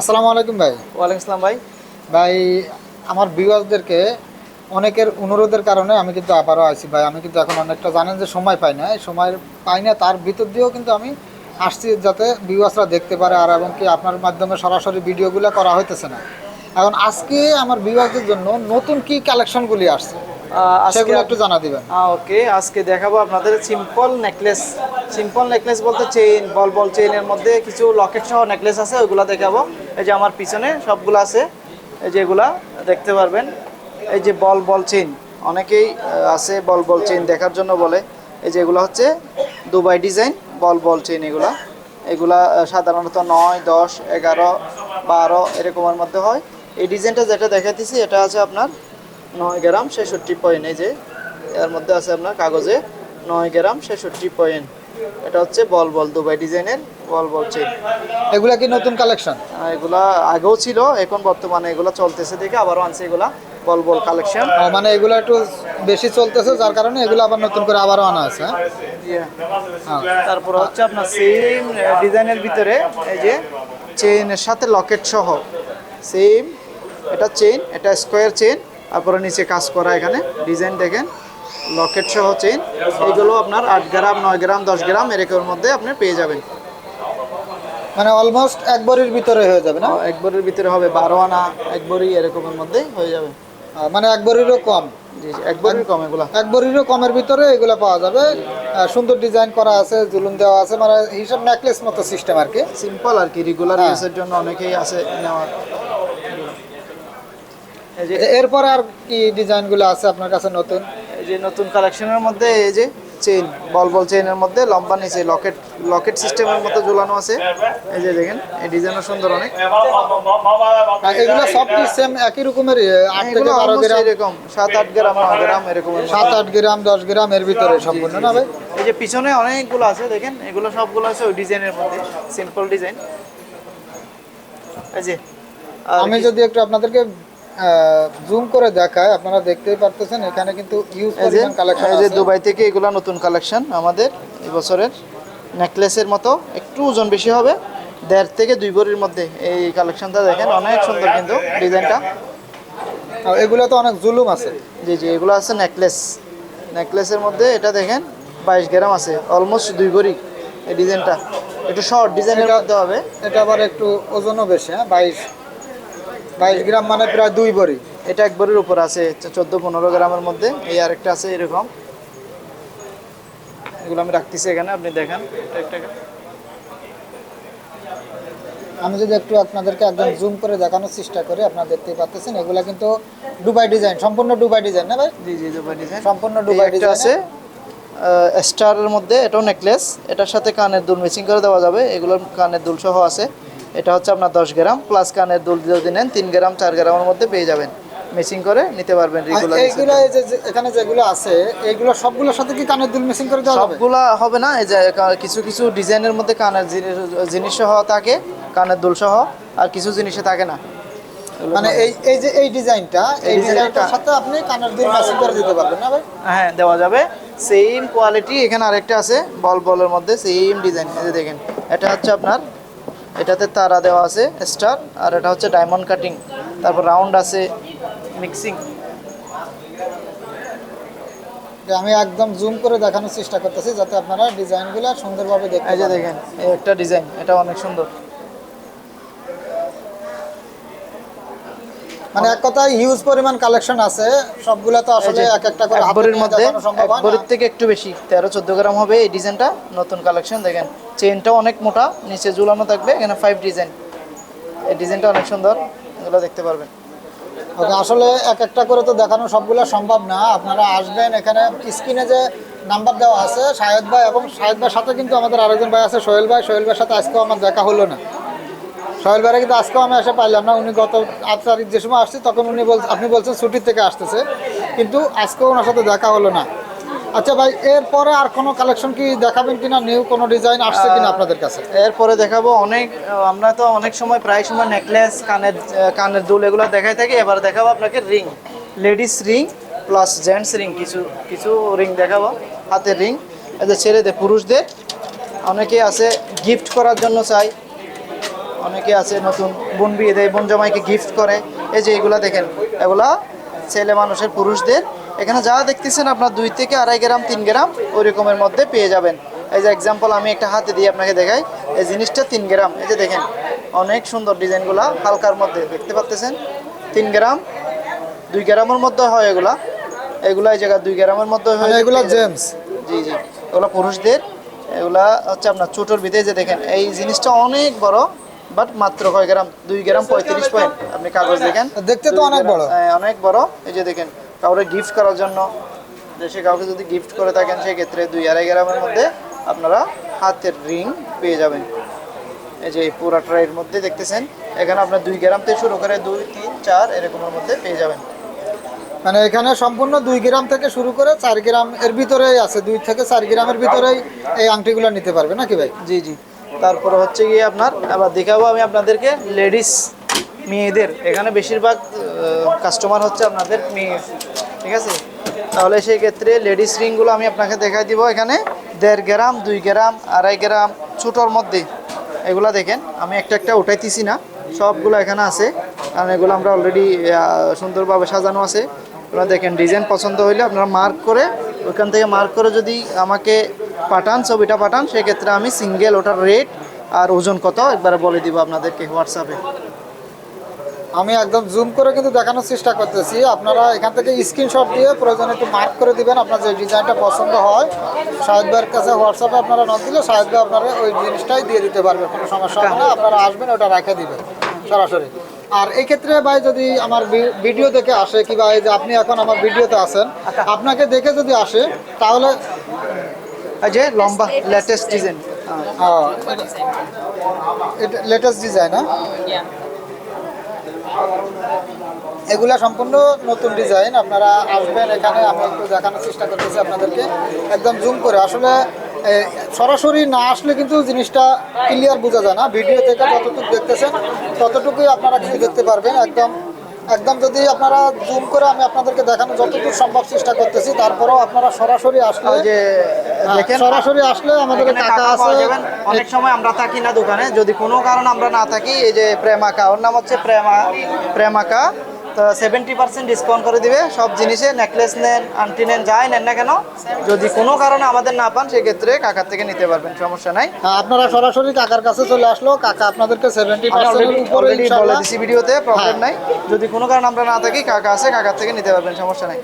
আসসালামু আলাইকুম ভাই। ওয়ালাইকুম আসসালাম ভাই। ভাই আমার ভিউয়ারদেরকে অনেকের অনুরোধের কারণে আমি কিন্তু আবারও আছি ভাই আমি কিন্তু এখন অনেকটা জানেন যে সময় পাই না। সময় পাই না তার ভিতর দিয়েও কিন্তু আমি আসছি যাতে ভিউয়ার্সরা দেখতে পারে আর এবং কি আপনার মাধ্যমে সরাসরি ভিডিওগুলো করা হইতেছে না। এখন আজকে আমার ভিউয়ারদের জন্য নতুন কি কালেকশনগুলি আসছে? সেগুলো একটু জানা দিবেন। ওকে আজকে দেখাবো আপনাদের সিম্পল নেকলেস সিম্পল নেকলেস বলতে চেইন বল বল চেইনের মধ্যে কিছু লকেট সহ নেকলেস আছে ওইগুলো দেখাবো। এই যে আমার পিছনে সবগুলো আছে এই যেগুলা দেখতে পারবেন। এই যে বল বল চেইন অনেকেই আছে বল বল চেইন দেখার জন্য বলে। এই যে এগুলো হচ্ছে Dubai design ball ball chain এগুলা। এগুলা সাধারণত নয় দশ এগারো বারো এরকমের মধ্যে হয়। এই ডিজাইনটা যেটা দেখাতেছি এটা আছে আপনার নয় গ্রাম ছেষট্টি পয়েন্ট এই যে এর মধ্যে আছে আপনার কাগজে নয় গ্রাম ছেষট্টি পয়েন্ট এটা হচ্ছে বল বল দুবাই ডিজাইনের বল বল চেন এগুলা কি নতুন কালেকশন এগুলা আগেও ছিল এখন বর্তমানে এগুলা চলতেছে দেখে আবারও আনছে এগুলা বল বল কালেকশন মানে এগুলো একটু বেশি চলতেছে যার কারণে এগুলো আবার নতুন করে আবারও আনা আছে হ্যাঁ? হ্যাঁ। তারপর হচ্ছে আপনার সেম ডিজাইনের ভিতরে এই যে চেইনের সাথে লকেট সহ সেম এটা চেইন এটা স্কোয়ার চেইন তারপরে নিচে কাজ করা এখানে। ডিজাইন দেখেন লকেট সহ চেইন এগুলো আপনার আট গ্রাম নয় গ্রাম দশ গ্রাম এরকমের মধ্যে আপনি পেয়ে যাবেন। মানে অলমোস্ট এক বড়ির ভিতরে হয়ে যাবে না? একবারের ভিতরে হবে বারো আনা একবারই এরকমের মধ্যে হয়ে যাবে। মানে এক বড়িরও কম? জি কম এগুলা। এক বড়িরও কমের ভিতরে এগুলো পাওয়া যাবে। সুন্দর ডিজাইন করা আছে জুলুন দেওয়া আছে মানে হিসাব নেকলেস মতো সিস্টেম আর কি। সিম্পল আর কি রেগুলার হ্যাঁ। ইউজের জন্য অনেকেই আছে নেওয়ার। এরপরে আর কি ডিজাইনগুলো আছে আপনার কাছে নতুন? এই যে নতুন কালেকশনের মধ্যে এই যে চেইন বল বল চেইনের মধ্যে লম্বা নিচে লকেট লকেট সিস্টেমের মতো ঝুলানো আছে। এই যে দেখেন এই ডিজাইনও সুন্দর অনেক। এগুলো সব কি সেম একই রকমের আট থেকে বারো গ্রাম? এরকম সাত আট গ্রাম নয় গ্রাম এরকম। সাত আট গ্রাম দশ গ্রাম এর ভিতরে সম্পূর্ণ না ভাই? এই যে পিছনে অনেকগুলো আছে দেখেন এগুলো সবগুলো আছে ওই ডিজাইনের মধ্যে সিম্পল ডিজাইন। এই যে আমি যদি একটু আপনাদেরকে জুম করে দেখাই আপনারা দেখতেই পারতেছেন এখানে কিন্তু ইউজ পরিমাণ কালেকশন যে আছে। দুবাই থেকে এগুলো নতুন কালেকশন আমাদের এবছরের নেকলেসের মতো একটু ওজন বেশি হবে দেড় থেকে দুই ভরির মধ্যে এই কালেকশনটা দেখেন অনেক সুন্দর কিন্তু ডিজাইনটা। এগুলো তো অনেক জুলুম আছে। জি জি এগুলো আছে নেকলেস নেকলেসের মধ্যে এটা দেখেন বাইশ গ্রাম আছে অলমোস্ট দুই ভরি এই ডিজাইনটা। একটু শর্ট ডিজাইনের মধ্যে হবে। এটা আবার একটু ওজনও বেশি হ্যাঁ বাইশ বাইশ গ্রাম মানে প্রায় দুই বড়ি। এটা এক ভরির উপর আছে চোদ্দ পনেরো গ্রামের মধ্যে। এই আরেকটা আছে এরকম। এগুলো আমি রাখতেছি এখানে আপনি দেখেন। আমি যদি একটু আপনাদেরকে একদম জুম করে দেখানোর চেষ্টা করি আপনারা দেখতেই পাচ্ছেন এগুলা কিন্তু ডুবাই ডিজাইন সম্পূর্ণ ডুবাই ডিজাইন না ভাই? জি জি দুবাই ডিজাইন সম্পূর্ণ ডুবাই ডিজাইন আছে স্টারের মধ্যে এটাও নেকলেস এটার সাথে কানের দুল ম্যাচিং করে দেওয়া যাবে এগুলোর কানের দুল সহ আছে। এটা হচ্ছে আপনার দশ গ্রাম প্লাস কানের দুল যদি নেন তিন গ্রাম চার গ্রামের মধ্যে পেয়ে যাবেন। ম্যাচিং করে নিতে পারবেন রেগুলার এইগুলো এই যে যে এখানে যেগুলো আছে এইগুলো সবগুলোর সাথে কি কানের দুল মেশিন করে দেওয়া সবগুলা হবে না এই যে কিছু কিছু ডিজাইনের মধ্যে কানের জিনিস- সহ থাকে কানের দুল সহ আর কিছু জিনিসে থাকে না। মানে এই এই যে এই ডিজাইনটা এই ডিজাইনটার সাথে আপনি কানের দুল মেশিন করে দিতে পারবেন না ভাই? হ্যাঁ দেওয়া যাবে। সেম কোয়ালিটি এখানে আরেকটা আছে বল বলের মধ্যে সেম ডিজাইন এই যে দেখেন এটা হচ্ছে আপনার এটাতে তারা দেওয়া আছে স্টার আর এটা হচ্ছে ডায়মন্ড কাটিং তারপর রাউন্ড আছে মিক্সিং আমি একদম জুম করে দেখানোর চেষ্টা করতেছি যাতে আপনারা ডিজাইনগুলো সুন্দরভাবে এই যে। দেখেন এই একটা ডিজাইন এটা অনেক সুন্দর। মানে এক কথায় হিউজ পরিমাণ কালেকশন আছে সবগুলা তো আসলে এক একটা করে হাতে একবারের নিয়ে মধ্যে দেখানো একবারের থেকে একটু বেশি তেরো চোদ্দ গ্রাম হবে এই ডিজাইনটা নতুন কালেকশন দেখেন। চেনটাও অনেক মোটা, নিচে ঝুলানো থাকবে, এখানে ফাইভ ডিজাইন এই ডিজাইনটা অনেক সুন্দর, এগুলো দেখতে পারবেন। ওকে আসলে এক একটা করে তো দেখানো সবগুলো সম্ভব না। আপনারা আসবেন এখানে, স্ক্রিনে যে নাম্বার দেওয়া আছে শাহেদ ভাই এবং শাহেদ ভাইয়ের সাথে কিন্তু আমাদের আরেকজন ভাই আছে, সোহেল ভাই। সোহেল ভাইয়ের সাথে আজকেও আমার দেখা হলো না। সোহেল ভাইরা কিন্তু আজকেও আমি এসে পাইলাম না। উনি গত আট তারিখ যে সময় আসছি, তখন উনি বল আপনি বলছেন ছুটির থেকে আসতেছে। কিন্তু আজকেও ওনার সাথে দেখা হলো না। আচ্ছা ভাই এরপরে আর কোনো কালেকশন কি দেখাবেন কিনা? নিউ কোনো ডিজাইন আসছে কিনা আপনাদের কাছে? এরপরে দেখাবো অনেক আমরা তো অনেক সময় প্রায় সময় নেকলেস কানের কানের দুল এগুলো দেখাই থাকি। এবার দেখাবো আপনাকে ring ladies ring plus gents ring কিছু কিছু রিং দেখাবো। হাতের রিং এই যে ছেলেদের পুরুষদের। অনেকে আছে গিফট করার জন্য চাই অনেকে আছে নতুন বোন বিয়ে দেয় বোন জামাইকে গিফট করে। এই যে এগুলা দেখেন এগুলা ছেলে মানুষের পুরুষদের। এখানে যা দেখতেছেন আপনার দুই থেকে আড়াই গ্রাম তিন গ্রাম ওই রকমের মধ্যে পেয়ে যাবেন। এই যে এক্সাম্পল আমি একটা হাতে দিয়ে আপনাকে দেখাই এই জিনিসটা তিন গ্রাম। এই যে দেখেন অনেক সুন্দর ডিজাইনগুলা হালকার মধ্যে দেখতে পাচ্তেছেন? তিন গ্রাম দুই গ্রামের মধ্যে হয় এগুলা। এগুলা এই জায়গা দুই গ্রামের মধ্যে হয় মানে এগুলো জেমস। জি জি। এগুলো পুরুষদের এগুলা হচ্ছে আপনার ছোটোর ভিতরে যে দেখেন এই জিনিসটা অনেক বড় বাট মাত্র কয় গ্রাম? দুই গ্রাম পঁয়ত্রিশ পয়েন্ট। আপনি কাগজ দেখেন? দেখতে তো অনেক বড়। হ্যাঁ, অনেক বড়। এই যে দেখেন কাউরে গিফট করার জন্য। দেশে কাউকে যদি গিফট করে থাকেন সেক্ষেত্রে দুই আড়াই গ্রামের মধ্যে আপনারা হাতের রিং পেয়ে যাবেন। এই যে এই পুরা ট্রাইয়ের মধ্যে দেখতেছেন এখানে আপনার দুই গ্রাম থেকে শুরু করে দুই তিন চার এরকমের মধ্যে পেয়ে যাবেন। মানে এখানে সম্পূর্ণ দুই গ্রাম থেকে শুরু করে চার গ্রাম এর ভিতরেই আছে দুই থেকে চার গ্রামের ভিতরেই এই আংটিগুলো নিতে পারবে নাকি ভাই? জি জি। তারপরে হচ্ছে গিয়ে আপনার আবার দেখাবো আমি আপনাদেরকে লেডিস মেয়েদের। এখানে বেশিরভাগ কাস্টমার হচ্ছে আপনাদের মেয়ে। ঠিক আছে? তাহলে সেই ক্ষেত্রে লেডিস রিংগুলো আমি আপনাকে দেখাই দিব এখানে। দেড় গ্রাম, দুই গ্রাম, আড়াই গ্রাম, ছোটোর মধ্যে। এগুলো দেখেন, আমি একটা একটা উঠাইতেছি না। সবগুলো এখানে আছে। কারণ এগুলো আমরা অলরেডি সুন্দরভাবে সাজানো আছে। আপনারা দেখেন ডিজাইন পছন্দ হইলে আপনারা মার্ক করে, ওইখান থেকে মার্ক করে যদি আমাকে পাঠান, ছবিটা পাঠান, সেক্ষেত্রে আমি সিঙ্গেল ওটার রেট আর ওজন কত, একবার বলে দিব আপনাদেরকে হোয়াটসঅ্যাপে। আমি একদম জুম করে কিন্তু দেখানোর চেষ্টা করতেছি। আপনারা এখান থেকে স্ক্রিনশট দিয়ে প্রয়োজনে একটু মার্ক করে দিবেন আপনার যে ডিজাইনটা পছন্দ হয়। শাহেদ ভাইয়ের কাছে হোয়াটসঅ্যাপে আপনারা নক দিলে শাহেদ ভাই আপনারা ওই জিনিসটাই দিয়ে দিতে পারবে কোনো সমস্যা হবে না। আপনারা আসবেন ওটা রেখে দিবেন সরাসরি। আর এই ক্ষেত্রে ভাই যদি আমার ভিডিও দেখে আসে কি ভাই যে আপনি এখন আমার ভিডিওতে আছেন আপনাকে দেখে যদি আসে তাহলে এই যে লম্বা লেটেস্ট ডিজাইন লেটেস্ট ডিজাইন হ্যাঁ. এগুলা সম্পূর্ণ নতুন ডিজাইন। আপনারা আসবেন এখানে আমি একটু দেখানোর চেষ্টা করতেছি আপনাদেরকে। একদম জুম করে। আসলে সরাসরি না আসলে কিন্তু জিনিসটা ক্লিয়ার বোঝা যায় না। ভিডিও থেকে যতটুকু দেখতেছেন, ততটুকুই আপনারা কিন্তু দেখতে পারবেন। একদম একদম যদি আপনারা জুম করে আমি আপনাদেরকে দেখানো যতটুকু সম্ভব চেষ্টা করতেছি তারপরেও আপনারা সরাসরি আসলে যে হ্যাঁ, দেখেন সরাসরি আসলে আমাদের টাকা কাকা আছে। অনেক সময় আমরা থাকি না দোকানে। যদি কোনো কারণে আমরা না থাকি এই যে প্রেমাকা ওর নাম হচ্ছে প্রেমা প্রেমাকা তো সেভেন্টি পার্সেন্ট ডিসকাউন্ট করে দিবে। সব জিনিসে নেকলেস নেন আনটি নেন যাই নেন না কেন যদি কোনো কারণে আমাদের না পান সেক্ষেত্রে কাকার থেকে নিতে পারবেন সমস্যা নাই। হ্যাঁ, আপনারা সরাসরি কাকার কাছে চলে আসলো। কাকা আপনাদেরকে সেভেন্টি পার্সেন্ট ভিডিওতে প্রবলেম হ্যাঁ। নাই। যদি কোনো কারণে আমরা না থাকি কাকা আছে কাকার থেকে নিতে পারবেন সমস্যা নাই।